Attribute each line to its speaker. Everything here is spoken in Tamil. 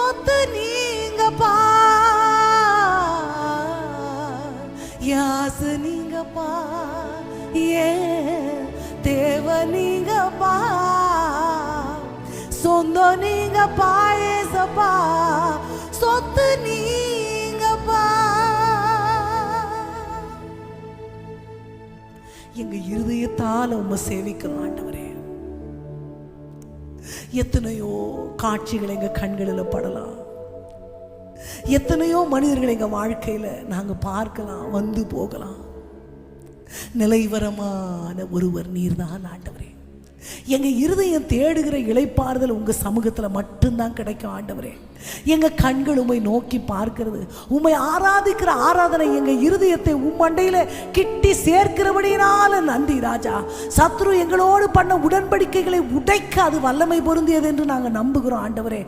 Speaker 1: சொத்து நீங்கப்பா யாசு நீங்கப்பா ஏ தேவ நீங்கப்பா சொந்தம் நீங்கப்பா ஏசப்பா சொத்து நீங்கப்பா எங்க இருதயத்தால் உம்மை சேவிக்கிறோம் ஆண்டவரே. எத்தனையோ காட்சிகள் எங்கள் கண்களில் படலாம். எத்தனையோ மனிதர்கள் எங்கள் வாழ்க்கையில் நாங்கள் பார்க்கலாம் வந்து போகலாம். நிலைவரமான ஒருவர் நீர்தான் ஆண்டவரே. எங்க இருதயம் தேடுகிற இளைப்பாறுதல் உங்க சமூகத்துல மட்டும்தான் கிடைக்கும் ஆண்டவரே. எங்க கண்கள் உம்மை நோக்கி பார்க்கிறது. உம்மை ஆராதிக்கிற ஆராதனை எங்க இருதயத்தை உம்மண்டையில் கிட்டி சேர்க்கிறபடியினால நந்தி ராஜா. சத்ரு எங்களோடு பண்ண உடன்படிக்கைகளை உடைக்க அது வல்லமை பொருந்தியது என்று நாங்கள் நம்புகிறோம் ஆண்டவரே.